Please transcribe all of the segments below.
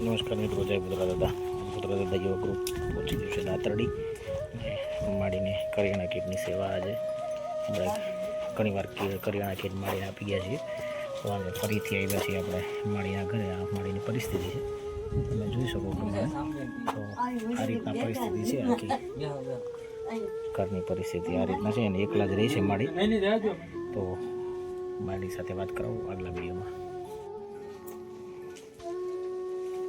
નમસ્કાર મિત્રો, જય પુત્ર દાદા. પુત્ર દાદા, યુવા ગ્રુપ પહોંચી ગયું છે દાતરડી. માડીને કરિયાણા કીટની સેવા આજે આપણે ઘણીવાર વાર કરિયાણા કીટ માડીને આપી ગયા છીએ. તો આજે ફરીથી આવ્યા છીએ આપણે માડીના ઘરે. આ માડીની પરિસ્થિતિ છે. તમે જોઈ શકો પ્રમાણે તો આ રીતના પરિસ્થિતિ છે આખી. ઘરની પરિસ્થિતિ આ રીતના છે અને એકલા જ રહી છે માડી તો માડી સાથે વાત કરાવું આગલા વિડીયોમાં.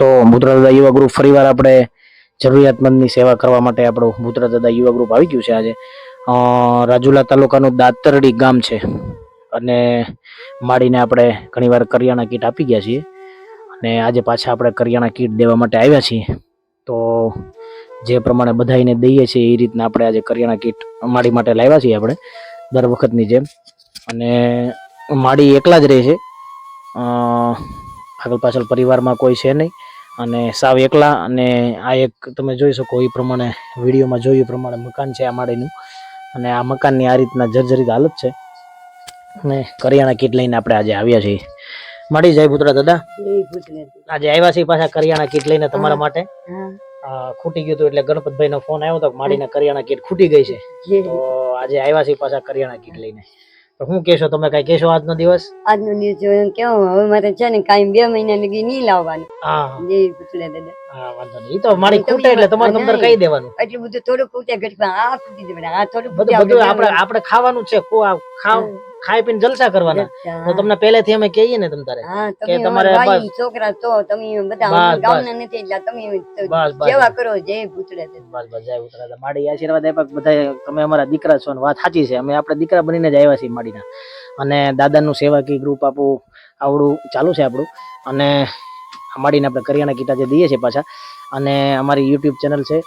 તો પુત્ર દાદા યુવા ગ્રુપ ફરીવાર આપણે જરૂરિયાતમંદની સેવા કરવા માટે આપણું પુત્ર યુવા ગ્રુપ આવી ગયું છે આજે. રાજુલા તાલુકાનું દાતરડી ગામ છે. અને માડીને આપણે ઘણીવાર કરિયાણા કીટ આપી ગયા છીએ. અને આજે પાછા આપણે કરિયાણા કીટ દેવા માટે આવ્યા છીએ. તો જે પ્રમાણે બધાઈને દઈએ છીએ એ રીતના આપણે આજે કરિયાણા કીટ માડી માટે લાવ્યા છીએ આપણે, દર વખતની જેમ. અને માડી એકલા જ રહે છે. આગળ પાછળ પરિવારમાં કોઈ છે નહીં. અને સાવ એકલા અને આ એક તમે જોઈ શકો એ પ્રમાણે વિડીયોમાં જોયું પ્રમાણે મકાન છે આ માળીનું. અને આ મકાનની આ રીતના જર્જરિત હાલત છે. અને કરિયાણા કીટ લઈને આપણે આજે આવ્યા છીએ. માડી જાય પુત્રા દાદા. આજે આવ્યા છીએ પાછા કરિયાણા કીટ લઈને તમારા માટે. ખૂટી ગયું હતું એટલે ગણપતભાઈ નો ફોન આવ્યો હતો માળીના કરિયાણા કીટ ખૂટી ગઈ છે. તો આજે આવ્યા છીએ પાછા કરિયાણા કીટ લઈને. તો શું કહેશો? તમે કઈ કહેશો આજનો દિવસ? આજનો દિવસ કેવો હવે મારે છે ને કાંઈ બે મહિના લગી નહીં લાવવાનું. હા. જે પૂછલે દાદા. હા વાંધો નહીં. તો મારી ખૂટે એટલે તમારે નંબર કહી દેવાનું. એટલું બધું થોડું ખૂટે ઘટમાં આ ખૂટી દે આ થોડું બધું બધું આપણે આપણે ખાવાનું છે. કો ખાવ ખાઈ પીને જલસા કરવાના. તો તમને પહેલેથી અમે કહીએ ને તમ તારે કે તમારે બસ- છોકરા તો તમે બધા ગામના નથી એટલે. તમે તો બસ બસ. જેવા કરો જે પૂછલે બસ બસ જય ઉતરાદા માડી આશીર્વાદ આપ્યા બધા તમે અમારા દીકરા છો ને વાત સાચી છે. અમે આપણે દીકરા બનીને જ આવ્યા છીએ માડીના. અને દાદાનું સેવાકીય ગ્રુપ આપું આવડું ચાલુ છે આપણું. અને માડીને આપણે કરિયાણા કીટા જે દઈએ છીએ પાછા અને અમારી યુટ્યુબ ચેનલ છે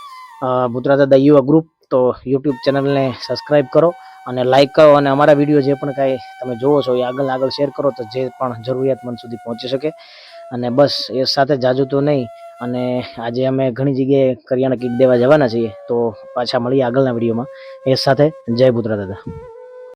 અ, ભૂતરા દાદા યુવા ગ્રુપ તો યુટ્યુબ ચેનલને સબસ્ક્રાઈબ કરો અને લાઇક કરો અને અમારા વીડિયો જે પણ કાંઈ તમે જોવો છો એ આગળ આગળ શેર કરો તો જે પણ જરૂરિયાતમંદ સુધી પહોંચી શકે. અને બસ એ સાથે જાજુ તો નહીં અને આજે અમે ઘણી જગ્યાએ કરિયાણા કીટ દેવા જવાના છીએ તો પાછા મળીએ આગળના વિડીયોમાં એ સાથે જય ભૂતરા દાદા.